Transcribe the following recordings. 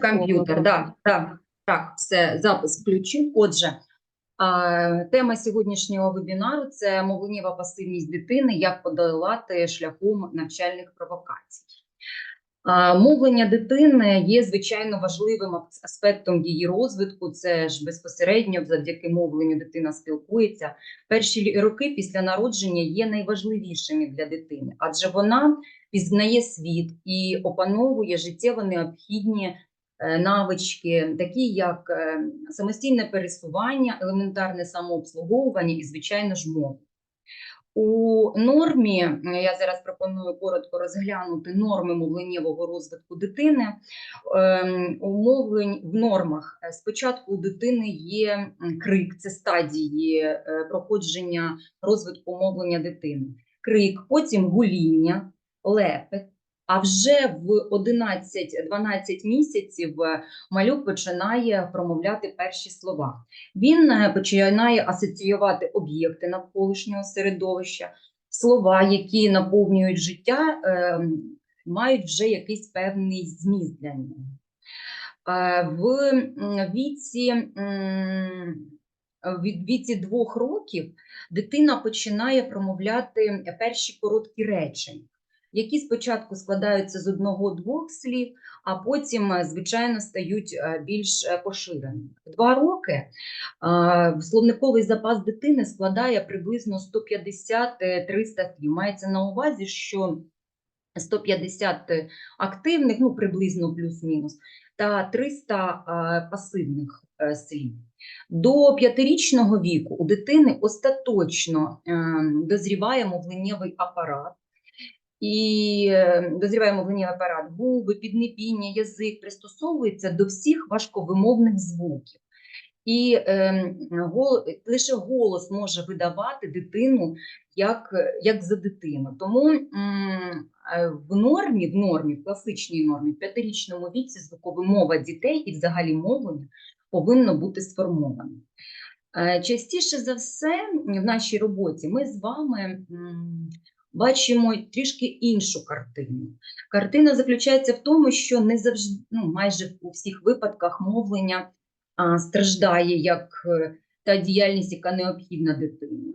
комп'ютер. Да, так, так, все, запис включив. Отже, тема сьогоднішнього вебінару це мовленнєва пасивність дитини, як подолати шляхом навчальних провокацій. Мовлення дитини є звичайно важливим аспектом її розвитку. Це ж безпосередньо завдяки мовленню дитина спілкується. Перші роки після народження є найважливішими для дитини, адже вона пізнає світ і опановує життєво необхідні навички, такі як е, самостійне пересування, елементарне самообслуговування і, звичайно ж, мова. У нормі е, я зараз пропоную коротко розглянути норми мовленнєвого розвитку дитини. Ем, У мовлень в нормах е, спочатку у дитини є крик, це стадії е, проходження розвитку мовлення дитини. Крик, потім гуління, лепет. А вже в 11-12 місяців е, малюк починає промовляти перші слова. Він е, починає асоціювати об'єкти навколишнього середовища, слова, які наповнюють життя, е, мають вже якийсь певний зміст для нього. В віці, від віці двох років дитина починає промовляти перші короткі речення, які спочатку складаються з одного-двох слів, а потім, е, звичайно, стають е, більш е, поширеними. Два роки словниковий запас дитини складає приблизно 150-300 слів. Мається на увазі, що 150 активних, ну приблизно плюс-мінус, та 300 е, пасивних слів. До п'ятирічного віку у дитини остаточно е, дозріває мовленнєвий апарат, і е, дозріває мовленнєвий апарат, губи, піднебіння, язик пристосовується до всіх важковимовних звуків. І е, гол, лише голос може видавати дитину як, як за дитину. Тому м, е, в нормі, в нормі, в класичній нормі, в п'ятирічному віці звукова мова дітей і взагалі мовлення повинно бути сформоване. Е, Частіше за все в нашій роботі ми з вами м, бачимо трішки іншу картину. Картина заключається в тому, що не завжди, ну, майже у всіх випадках мовлення а, страждає як е, та діяльність, яка необхідна дитині.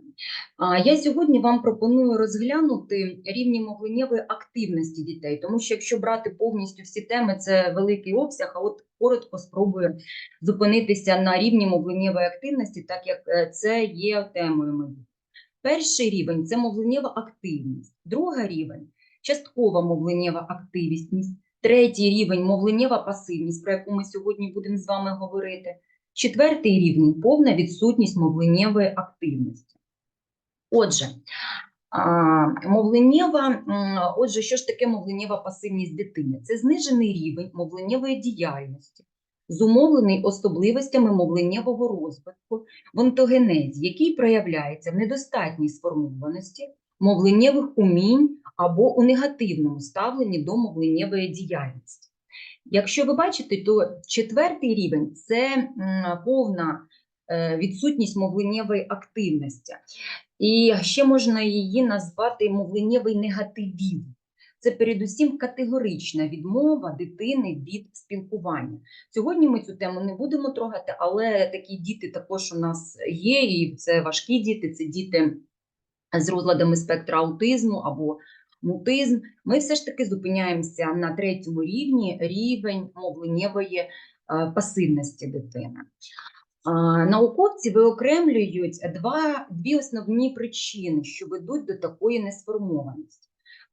А я сьогодні вам пропоную розглянути рівні мовленнєвої активності дітей, тому що якщо брати повністю всі теми, це великий обсяг. А от коротко спробую зупинитися на рівні мовленнєвої активності, так як е, це є темою моєю. Перший рівень це мовленнєва активність, другий рівень часткова мовленнєва активність, третій рівень мовленнєва пасивність, про яку ми сьогодні будемо з вами говорити. Четвертий рівень повна відсутність мовленнєвої активності. Отже, мовленнєва, отже, що ж таке мовленнєва пасивність дитини? Це знижений рівень мовленнєвої діяльності, зумовлений особливостями мовленнєвого розвитку в онтогенезі, який проявляється в недостатній сформованості мовленнєвих умінь або у негативному ставленні до мовленнєвої діяльності. Якщо ви бачите, то четвертий рівень це повна е, відсутність мовленнєвої активності. І ще можна її назвати мовленнєвий негативізм. Це передусім категорична відмова дитини від спілкування. Сьогодні ми цю тему не будемо трогати, але такі діти також у нас є, і це важкі діти, це діти з розладами спектра аутизму або мутизм. Ми все ж таки зупиняємося на третьому рівні рівень мовленнєвої е, пасивності дитини. Науковці виокремлюють два, дві основні причини, що ведуть до такої несформованості.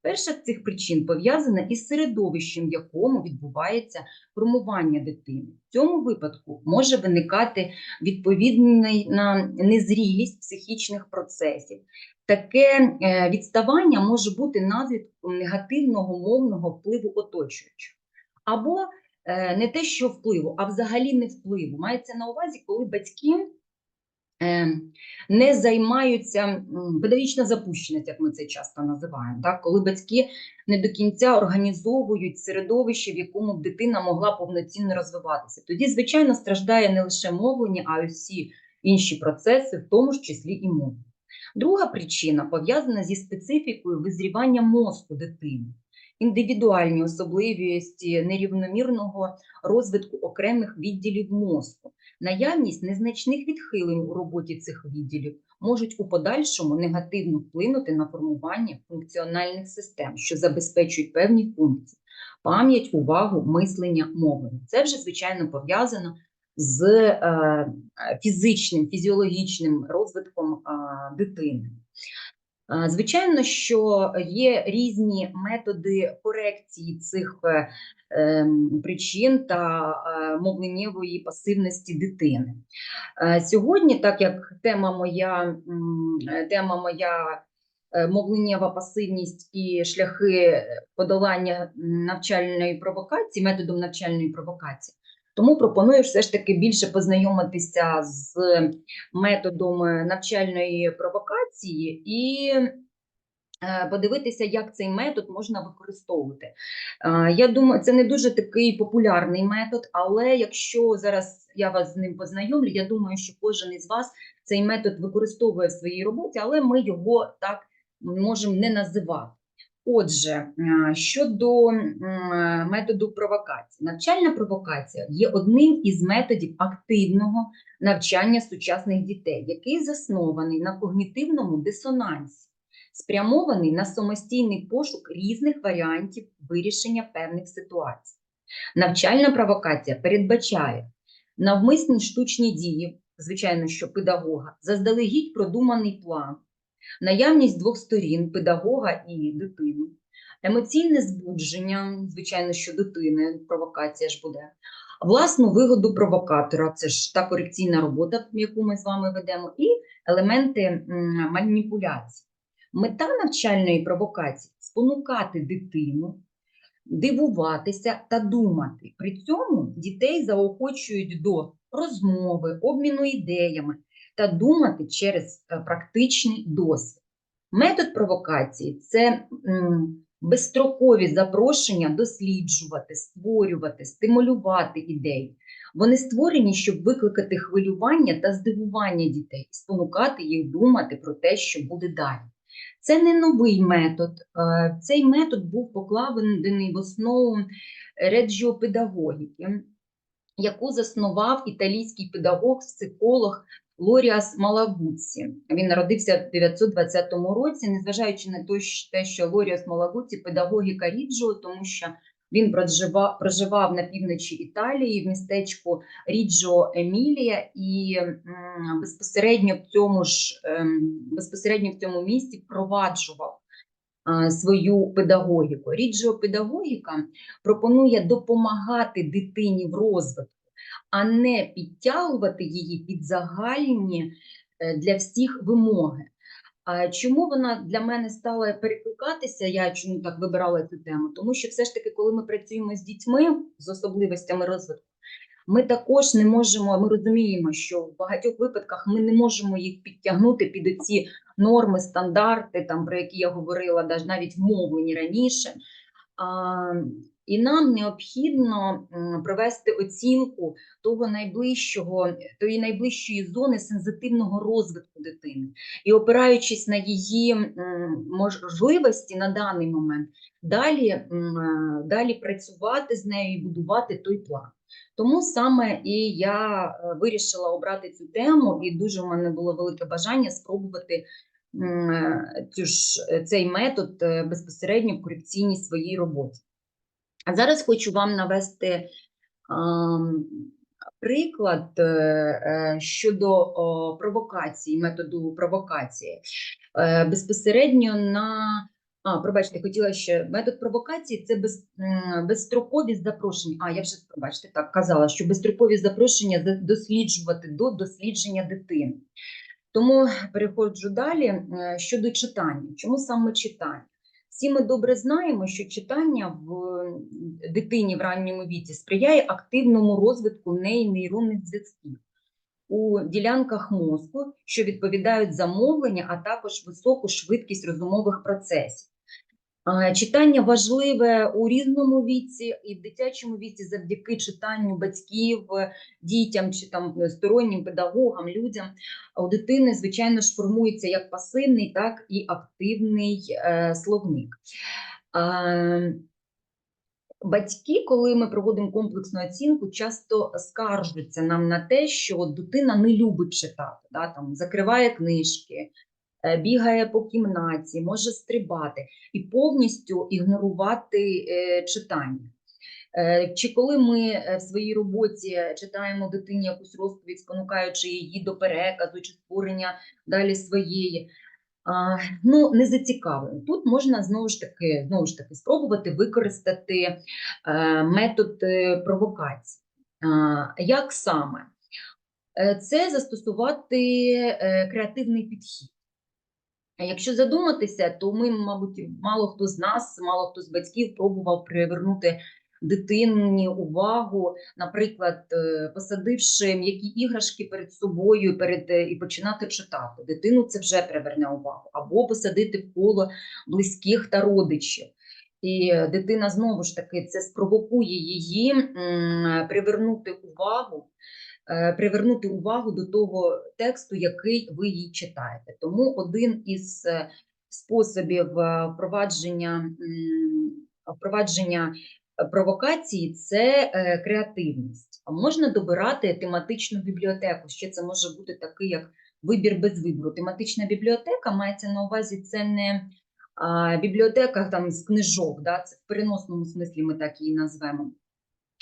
Перша з цих причин пов'язана із середовищем, в якому відбувається формування дитини. В цьому випадку може виникати відповідна незрілість психічних процесів. Таке е, відставання може бути наслідком негативного мовного впливу оточуючих. Або е, не те, що впливу, а взагалі не впливу. Мається на увазі, коли батьки не займаються педагогічна запущеність, як ми це часто називаємо, так? коли батьки не до кінця організовують середовище, в якому б дитина могла повноцінно розвиватися. Тоді, звичайно, страждає не лише мовлення, а й усі інші процеси, в тому ж числі і мова. Друга причина пов'язана зі специфікою визрівання мозку дитини. індивідуальні особливості нерівномірного розвитку окремих відділів мозку. Наявність незначних відхилень у роботі цих відділів можуть у подальшому негативно вплинути на формування функціональних систем, що забезпечують певні функції, пам'ять, увагу, мислення, мовлення. Це вже звичайно пов'язано з е, фізичним, фізіологічним розвитком дитини. Е, Звичайно, що є різні методи корекції цих е, ем, причин та е, мовленнєвої пасивності дитини. Сьогодні, так як тема моя, тема моя мовленнєва пасивність і шляхи подолання навчальної провокації, методом навчальної провокації, тому пропоную все ж таки більше познайомитися з методом е, навчальної провокації і е, подивитися, як цей метод можна використовувати. Е, Я думаю, це не дуже такий популярний метод, але якщо зараз я вас з ним познайомлю, я думаю, що кожен із вас цей метод використовує в своїй роботі, але ми його так можемо не називати. Отже, е, щодо методу провокації, навчальна провокація є одним із методів активного навчання сучасних дітей, який заснований на когнітивному дисонансі, спрямований на самостійний пошук різних варіантів вирішення певних ситуацій. Навчальна провокація передбачає навмисні штучні дії, звичайно, що педагога, заздалегідь продуманий план, наявність двох сторін педагога і дитини, емоційне збудження, звичайно, що дитини, провокація ж буде, власну вигоду провокатора, це ж та корекційна робота, яку ми з вами ведемо, і елементи маніпуляції. Мета навчальної провокації спонукати дитину, дивуватися та думати. При цьому дітей заохочують до розмови, обміну ідеями та думати через е, практичний досвід. Метод провокації це безстрокові запрошення досліджувати, створювати, стимулювати ідеї. Вони створені, щоб викликати хвилювання та здивування дітей, спонукати їх думати про те, що буде далі. Це не новий метод. Е, Цей метод був покладений в основу реджіопедагогіки, яку заснував італійський педагог, психолог Лоріас Малагуці. Він народився в 920 році, незважаючи на те, що Лоріас Малагуці педагогіка Ріджо, тому що він проживав, на півночі Італії в містечку Ріджо Емілія, і безпосередньо в цьому ж ем, безпосередньо в цьому місті впроваджував свою педагогіку. Ріджіопедагогіка пропонує допомагати дитині в розвитку, а не підтягувати її під загальні е, для всіх вимоги. Чому вона для мене стала перекликатися? Я чому так вибирала цю тему? Тому що все ж таки, коли ми працюємо з дітьми з особливостями розвитку, ми також не можемо, ми розуміємо, що в багатьох випадках ми не можемо їх підтягнути під оці норми, стандарти, там про які я говорила, навіть в мовленні раніше. І нам необхідно провести оцінку того найближчого, тої найближчої зони сензитивного розвитку дитини. І опираючись на її можливості на даний момент, далі, е, далі працювати з нею і будувати той план. Тому саме і я е, вирішила обрати цю тему, і дуже в мене було велике бажання спробувати е, цю ж, цей метод безпосередньо в корекційній своїй роботі. А зараз хочу вам навести приклад е, е, щодо провокації, методу провокації. Е, Безпосередньо на а, пробачте, хотіла ще метод провокації це без, безстрокові запрошення. А, я вже пробачте, так казала, що безстрокові запрошення за- досліджувати до дослідження дитини. Тому переходжу далі е, щодо читання. Чому саме читання? Всі ми добре знаємо, що читання в дитині в ранньому віці сприяє активному розвитку неї нейронних зв'язків у ділянках мозку, що відповідають за мовлення, а також високу швидкість розумових процесів. Читання важливе у різному віці і в дитячому віці завдяки читанню батьків, е, дітям чи там е, стороннім педагогам, людям. У дитини, звичайно ж, формується як пасивний, так і активний е, словник. А, Батьки, коли ми проводимо комплексну оцінку, часто скаржаться нам на те, що дитина не любить читати, да, там, закриває книжки, е, бігає по кімнаті, може стрибати і повністю ігнорувати е, читання. Е, Чи коли ми е, в своїй роботі читаємо дитині якусь розповідь, спонукаючи її до переказу чи створення далі своєї, ну, не зацікавлено. Тут можна знову ж таки, знову ж таки спробувати використати е, метод е, провокації. Як саме? Е, Це застосувати е, креативний підхід. Якщо задуматися, то ми, мабуть, мало хто з нас, мало хто з батьків пробував привернути дитині увагу, наприклад, е, посадивши м'які іграшки перед собою перед, е, і починати читати. Дитину це вже приверне увагу, або посадити в коло близьких та родичів. І дитина знову ж таки це спровокує її привернути увагу, привернути увагу до того тексту, який ви їй читаєте. Тому один із е, способів е, впровадження, впровадження е, провокації це е, креативність. Можна добирати тематичну бібліотеку. Ще це може бути такий як вибір без вибору. Тематична бібліотека мається на увазі це не бібліотека там з книжок, да, це в переносному смислі ми так її назвемо.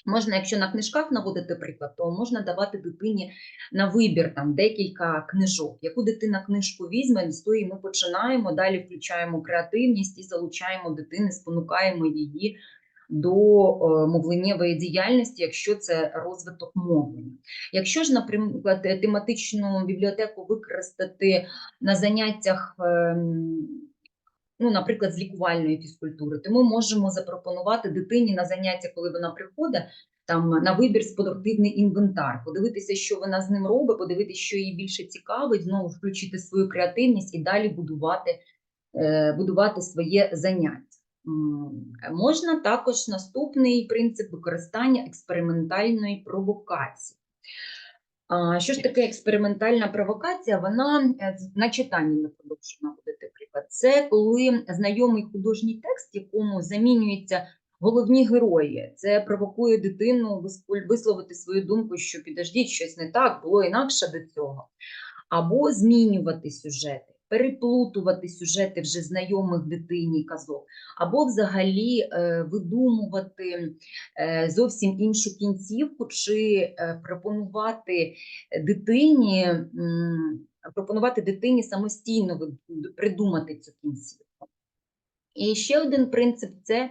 Можна, якщо на книжках наводити приклад, то можна давати дитині на вибір там декілька книжок. Яку дитина книжку візьме, з тої ми починаємо, далі включаємо креативність і залучаємо дитини, спонукаємо її до е, мовленнєвої діяльності, якщо це розвиток мовлення. Якщо ж, наприклад, тематичну бібліотеку використати на заняттях. Ну, наприклад, з лікувальної фізкультури, то ми можемо запропонувати дитині на заняття, коли вона приходить, там на вибір спортивний інвентар, подивитися, що вона з ним робить, подивитися, що їй більше цікавить, знову включити свою креативність і далі будувати, е, будувати своє заняття. Можна також наступний принцип використання експериментальної провокації. Що ж таке експериментальна провокація? Вона е, на читанні не продовжена буде приклад. Це коли знайомий художній текст, якому замінюються головні герої. Це провокує дитину висловити свою думку, що підождіть, щось не так, було інакше до цього. Або змінювати сюжети, переплутувати сюжети вже знайомих дитині казок, або взагалі е, видумувати е, зовсім іншу кінцівку, чи е, пропонувати дитині, м, пропонувати дитині самостійно придумати цю кінцівку. І ще один принцип це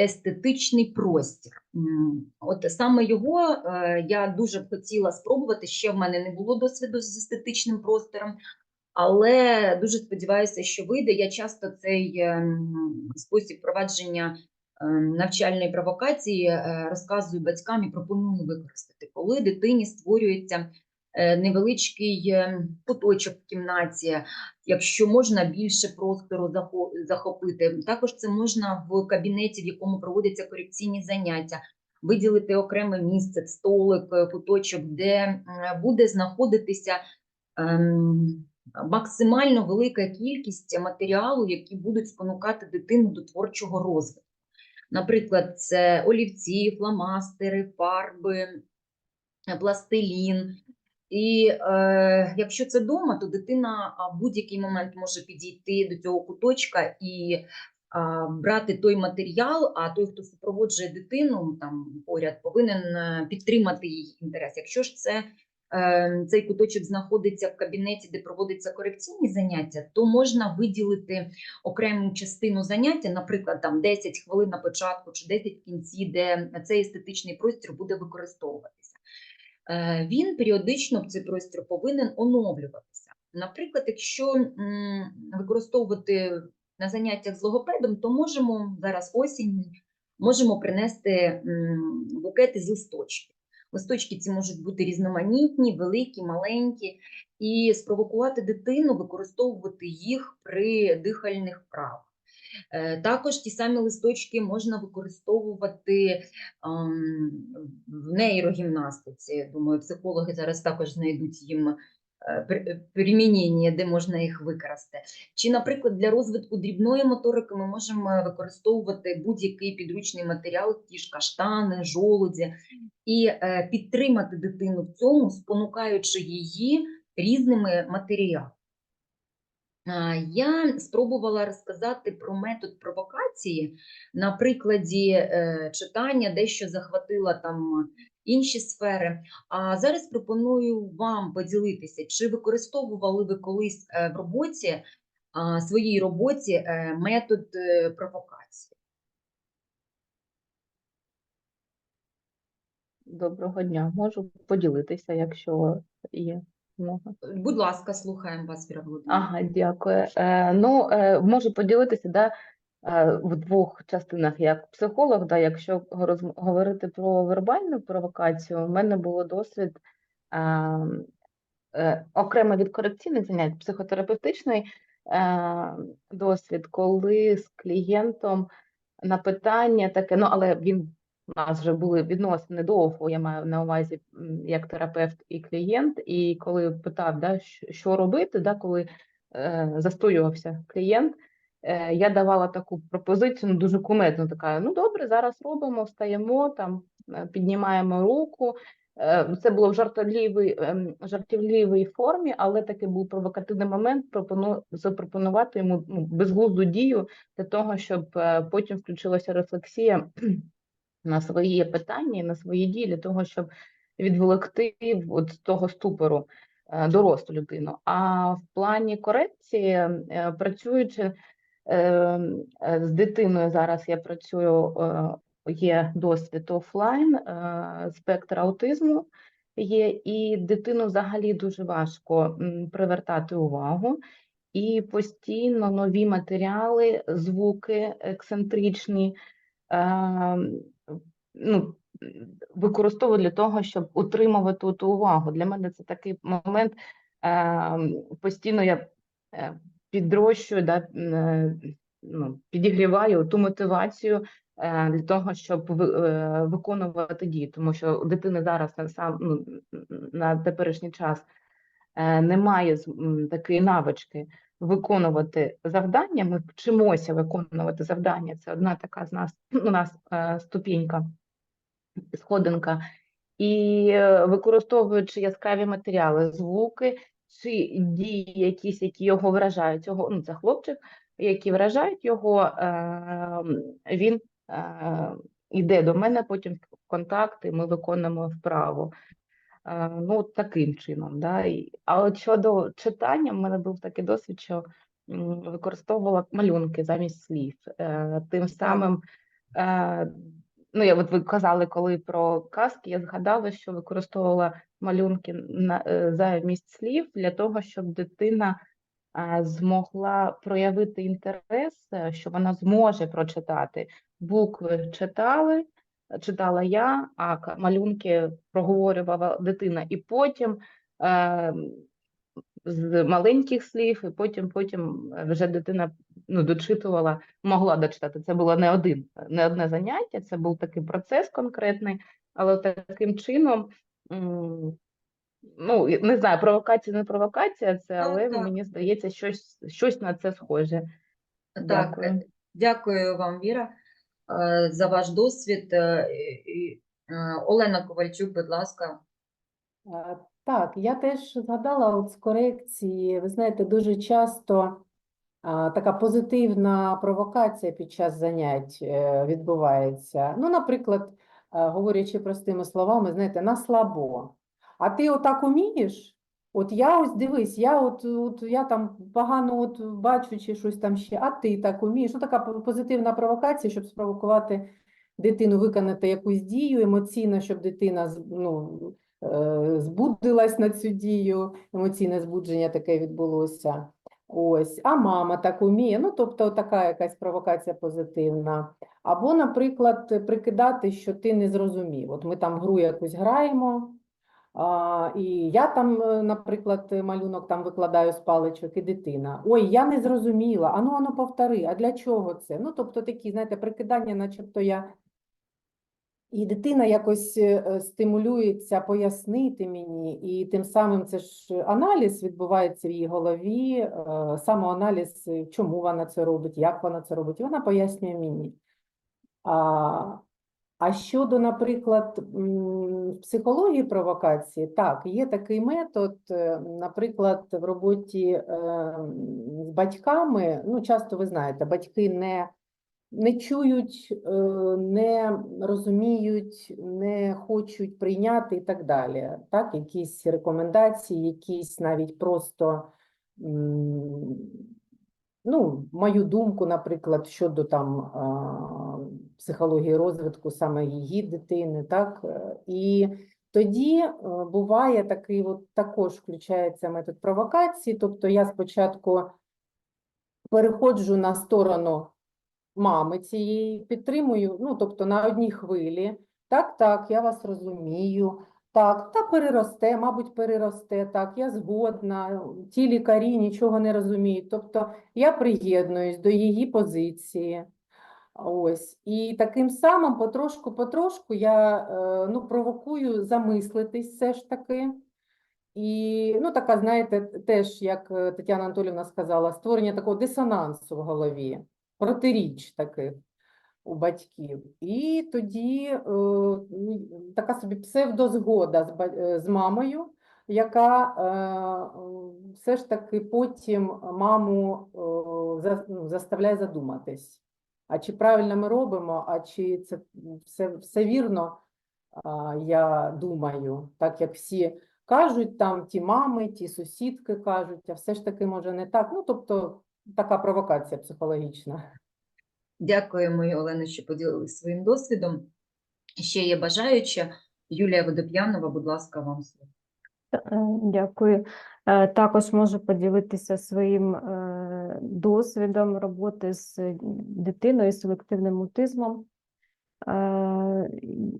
естетичний простір. От саме його е, я дуже б хотіла спробувати. Ще в мене не було досвіду з естетичним простором, але дуже сподіваюся, що вийде. Я часто цей ем, спосіб впровадження ем, навчальної провокації е, розказую батькам і пропоную використати, коли дитині створюється е, невеличкий е, куточок в кімнаті, якщо можна більше простору захопити. Також це можна в кабінеті, в якому проводяться корекційні заняття. Виділити окреме місце, столик, е, куточок, де буде знаходитися ем, максимально велика кількість матеріалу, які будуть спонукати дитину до творчого розвитку. Наприклад, це олівці, фломастери, фарби, е, пластилін. І е, якщо це вдома, то дитина в будь-який момент може підійти до цього куточка і а, брати той матеріал, а той, хто супроводжує дитину там поряд, повинен е, підтримати її інтерес. Якщо ж це е, цей куточок знаходиться в кабінеті, де проводяться корекційні заняття, то можна виділити окрему частину заняття, наприклад, там 10 хвилин на початку чи 10 в кінці, де цей естетичний простір буде використовуватися. Е, Він періодично цей простір повинен оновлюватися. Наприклад, якщо використовувати на заняттях з логопедом, то можемо зараз осінь, можемо принести букети з листочків. Листочки ці можуть бути різноманітні, великі, маленькі, і спровокувати дитину використовувати їх при дихальних вправах. Е, Також ті самі листочки можна використовувати ам, в нейрогімнастиці. Думаю, психологи зараз також знайдуть їм примінення, де можна їх використати. Чи, наприклад, для розвитку дрібної моторики ми можемо використовувати будь-який підручний матеріал, ті ж каштани, жолуді, і е, підтримати дитину в цьому, спонукаючи її різними матеріалами. Я спробувала розказати про метод провокації на прикладі е, читання, дещо захватила там інші сфери. А зараз пропоную вам поділитися, чи використовували ви колись е, в роботі, своїй роботі е, метод провокації. Доброго дня. Можу поділитися, якщо є змога. Будь ласка, слухаємо вас, Віра Володимирівна. Ага, дякую. Е, ну, е, можу поділитися, да, е, в двох частинах як психолог, да, якщо роз- говорити про вербальну провокацію, у мене було досвід е, е, окремо від корекційних занять, психотерапевтичний е, досвід, коли з клієнтом на питання таке, ну але він у нас вже були відносини довго, я маю на увазі як терапевт і клієнт, і коли питав, да, що, робити, да, коли е, застоювався клієнт, е, я давала таку пропозицію, ну, дуже кумедну, така, ну добре, зараз робимо, встаємо, там, е, піднімаємо руку. Е, Це було в жартівливій, ем, жартівливій формі, але таки був провокативний момент пропону, запропонувати йому ну, безглузду дію для того, щоб е, потім включилася рефлексія на свої питання і на свої дії, для того, щоб відволікти з того ступору е, дорослу людину. А в плані корекції, е, працюючи е, з дитиною, зараз я працюю, є досвід офлайн, спектр аутизму є, і дитину взагалі дуже важко привертати увагу. І постійно нові матеріали, звуки ексцентричні, е, ну, використовую для того, щоб утримувати ту увагу. Для мене це такий момент. Е, постійно я е, підрощую, да, е, ну, підігріваю ту мотивацію е, для того, щоб ви- виконувати дії, тому що у дитини зараз на сам ну, на теперішній час немає такої навички виконувати завдання. Ми вчимося виконувати завдання. Це одна така з нас у нас ступінька, сходинка. І е, використовуючи яскраві матеріали, звуки чи дії, якісь, які його вражають, його, ну це хлопчик, які вражають його, е, він е, йде до мене потім в контакт, і ми виконуємо вправу. Е, Ну, таким чином. Да? А от щодо читання, в мене був такий досвід, що використовувала малюнки замість слів. Е, Тим самим, е, ну, я от ви казали, коли про казки, я згадала, що використовувала малюнки на, е, замість слів для того, щоб дитина е, змогла проявити інтерес, е, що вона зможе прочитати. Букви читали, читала я, а малюнки проговорювала дитина. І потім е, з маленьких слів, і потім, потім е, вже дитина ну, дочитувала, могла дочитати. Це було не один, не одне заняття, це був такий процес конкретний, але таким чином. Ну, не знаю, провокація, не провокація, це, але так. мені здається, щось, щось на це схоже. Так, Дякую. е, дякую вам, Віра, е, за ваш досвід. Олена Ковальчук, будь ласка. Так, я теж згадала от з корекції, ви знаєте, дуже часто а, така позитивна провокація під час занять е, відбувається. Ну, наприклад, е, говорячи простими словами, знаєте, на слабо. А ти отак умієш? От я ось дивись, я от, от я там погано от бачу чи щось там ще, а ти так умієш. Ну, така позитивна провокація, щоб спровокувати дитину виконати якусь дію емоційно, щоб дитина ну, збудилась на цю дію, емоційне збудження таке відбулося. Ось, а мама так уміє. Ну, тобто, така якась провокація позитивна. Або, наприклад, прикидати, що ти не зрозумів. От ми там гру якусь граємо, а, і я там, е, наприклад, малюнок там викладаю з паличок, і дитина. Ой, я не зрозуміла. Ану, ану, повтори, а для чого це? Ну, тобто такі, знаєте, прикидання, начебто я І дитина якось е, стимулюється пояснити мені, і тим самим це ж аналіз відбувається в її голові, е, самоаналіз, е, чому вона це робить, як вона це робить, і вона пояснює мені. А, а щодо, наприклад, психології провокації, так, є такий метод, е, наприклад, в роботі е, з батьками, ну, часто ви знаєте, батьки не не чують, е, не розуміють, не хочуть прийняти і так далі. Так, якісь рекомендації, якісь навіть просто ну, мою думку, наприклад, щодо там психології розвитку саме її дитини, так і тоді е, буває такий, от також включається метод провокації. Тобто я спочатку переходжу на сторону мами цієї, підтримую, ну тобто на одній хвилі. Так, так, я вас розумію. Так, та переросте, мабуть, переросте. Так, я згодна. Ті лікарі нічого не розуміють. Тобто я приєднуюсь до її позиції. Ось. І таким самим потрошку-потрошку я е, ну, провокую замислитись все ж таки. І ну, така, знаєте, теж, як е, Тетяна Анатолівна сказала, створення такого дисонансу в голові, протиріч таких у батьків. І тоді е, ну, така собі псевдозгода з, е, з мамою, яка е, все ж таки потім маму е, ну, заставляє задуматись. А чи правильно ми робимо, а чи це все, все вірно, а, я думаю, так як всі кажуть, там ті мами, ті сусідки кажуть, а все ж таки може не так. Ну, тобто така провокація психологічна. Дякуємо, Олено, що поділилися своїм досвідом. Ще є бажаюча. Юлія Водоп'янова, будь ласка, вам слово. Е, Дякую. Е, Також можу поділитися своїм е, досвідом роботи з дитиною з селективним аутизмом.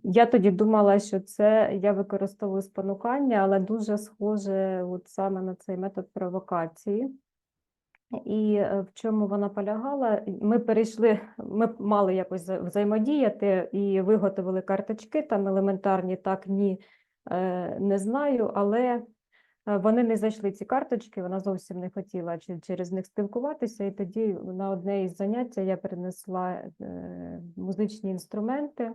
Я тоді думала, що це я використовую спонукання, але дуже схоже от саме на цей метод провокації. І е, в чому вона полягала? Ми перейшли, ми мали якось взаємодіяти і виготовили карточки, там елементарні так, ні, е, не знаю, але е, вони не зайшли ці карточки, вона зовсім не хотіла через них спілкуватися. І тоді на одне із заняття я принесла е, музичні інструменти.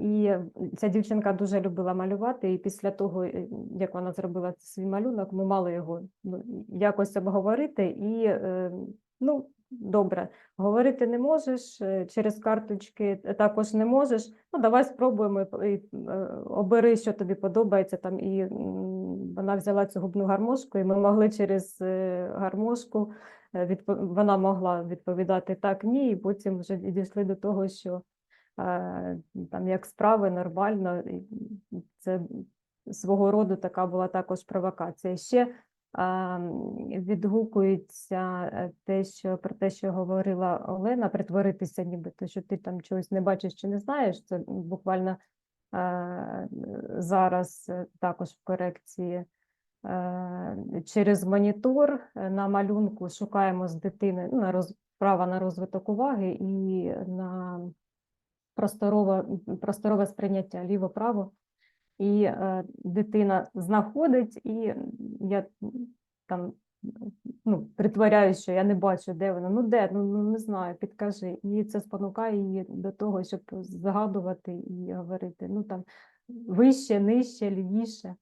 І ця дівчинка дуже любила малювати, і після того, е, як вона зробила свій малюнок, ми мали його ну, якось обговорити. І е, ну, добре, говорити не можеш, е, через карточки також не можеш. Ну, давай спробуємо, і обери, що тобі подобається. Там, і вона взяла цю губну гармошку, і ми могли через гармошку, вона могла відповідати так, ні, і потім вже дійшли до того, що там як справи нормально. Це свого роду така була також провокація. Ще відгукується е, те, що про те, що говорила Олена, притворитися, нібито, що ти там чогось не бачиш чи не знаєш. Це буквально е, зараз е, також в корекції. Е, Через монітор е, на малюнку шукаємо з дитини ну, на роз, права на розвиток уваги і на просторове, просторове сприйняття ліво-право. І е, дитина знаходить, і я там ну, притворяюсь, що я не бачу, де вона. Ну де? Ну, ну не знаю, підкажи. І це спонукає її до того, щоб згадувати і говорити. Ну там вище, нижче, лівіше.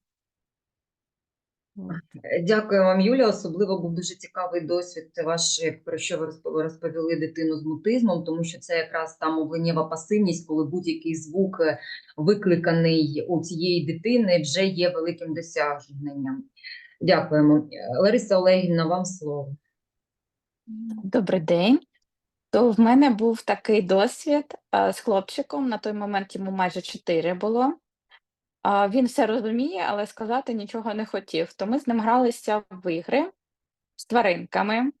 Е, Дякую вам, Юля. Особливо був дуже цікавий досвід ваш, про що ви розпо- розповіли дитину з мутизмом, тому що це якраз та мовленнєва пасивність, коли будь-який звук е, викликаний у цієї дитини, вже є великим досягненням. Дякуємо. Е, Лариса Олегівна, вам слово. Добрий день. То в мене був такий досвід з хлопчиком. На той момент йому майже 4 було. Він все розуміє, але сказати нічого не хотів. То ми з ним гралися в ігри з тваринками.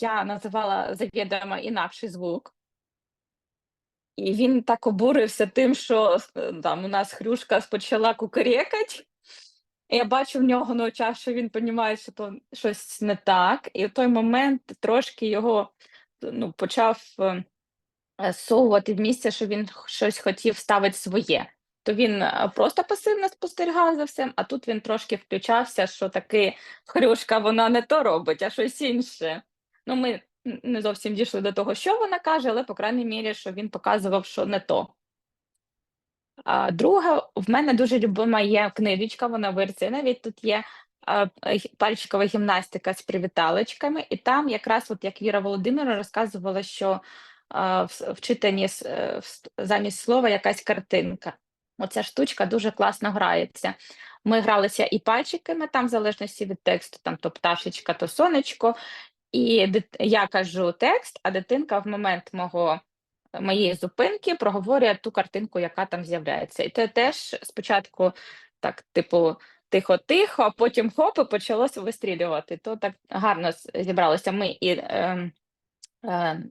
Я називала завідомо інакший звук. І він так обурився тим, що е, там у нас хрюшка почала кукарекать. Я бачу в нього на очах, що він розуміє, що то щось не так. І в той момент трошки його ну, почав е, е, в місце, що він щось хотів ставити своє. То він е, просто пасивно спостерігав за всім, а тут він трошки включався, що таки Хрюшка вона не то робить, а щось інше. Ну, ми не зовсім дійшли до того, що вона каже, але, по крайній мірі, що він показував, що не то. А друга, в мене дуже любима є книжечка, вона в Ірці, навіть тут є пальчикова гімнастика з привіталочками, і там якраз, от як Віра Володимира розказувала, що в, читанні е, замість слова якась картинка. Оця штучка дуже класно грається. Ми гралися і пальчиками, там, в залежності від тексту, там то пташечка, то сонечко. І я кажу текст, а дитинка в момент мого моєї зупинки проговорює ту картинку, яка там з'являється. І це теж спочатку так, типу, тихо-тихо, а потім хоп, і почалося вистрілювати. То так гарно зібралися ми і е, е,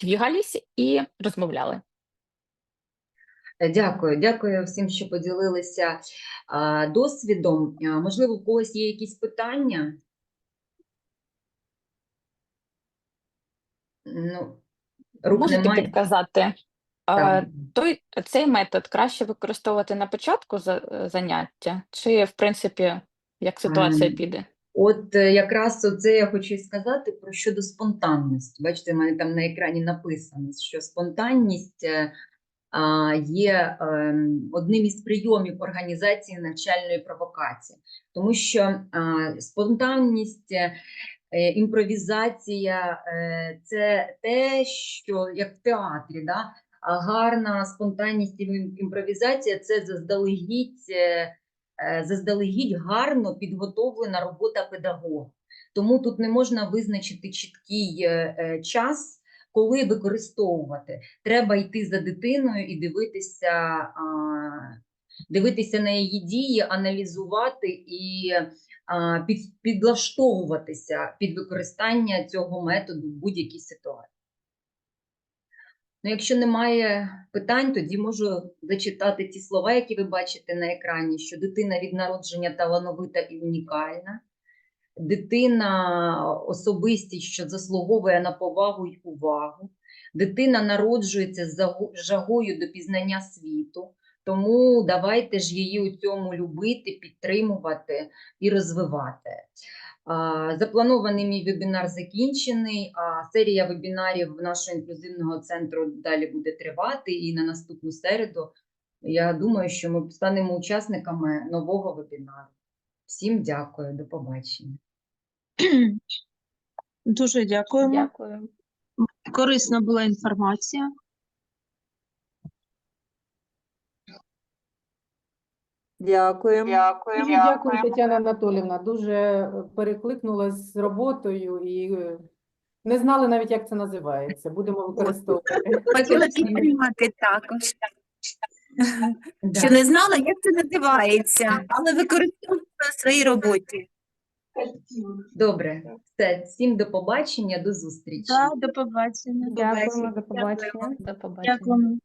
двігались і розмовляли. Е, Дякую, дякую всім, що поділилися досвідом. Можливо, у когось є якісь питання? Ну, рук Можете немає. підказати? Е, Так. той, цей метод краще використовувати на початку за, е, заняття, чи, в принципі, як ситуація Ем, піде? От е, якраз оце я хочу і сказати про щодо спонтанності. Бачите, в мене там на екрані написано, що спонтанність е, є ем, одним із прийомів організації навчальної провокації, тому що спонтанність, е, е, імпровізація е, це те, що як в театрі, да? гарна спонтанність і імпровізація це заздалегідь. заздалегідь гарно підготовлена робота педагога. Тому тут не можна визначити чіткий час, коли використовувати. Треба йти за дитиною і дивитися, дивитися на її дії, аналізувати і під, підлаштовуватися під використання цього методу в будь-якій ситуації. Ну, якщо немає питань, тоді можу зачитати ті слова, які ви бачите на екрані, що дитина від народження талановита і унікальна, дитина особистість, що заслуговує на повагу й увагу, дитина народжується з жагою до пізнання світу, тому давайте ж її у цьому любити, підтримувати і розвивати. Запланований мій вебінар закінчений, а серія вебінарів нашого інклюзивного центру далі буде тривати. І на наступну середу я думаю, що ми станемо учасниками нового вебінару. Всім дякую, до побачення. Дуже дякуємо. Дякую. Корисна була інформація. Дякуємо. Дуже дякую, Тетяна Анатолівна. Дуже перекликнулась з роботою і е, не знали навіть, як це називається. Будемо використовувати. Хотіла підтримати також, що не знала, як це називається, але використовую в своїй роботі. Добре, все, всім до побачення, до зустрічі. Так, до побачення. Дякуємо, до побачення. До побачення. Дякуємо.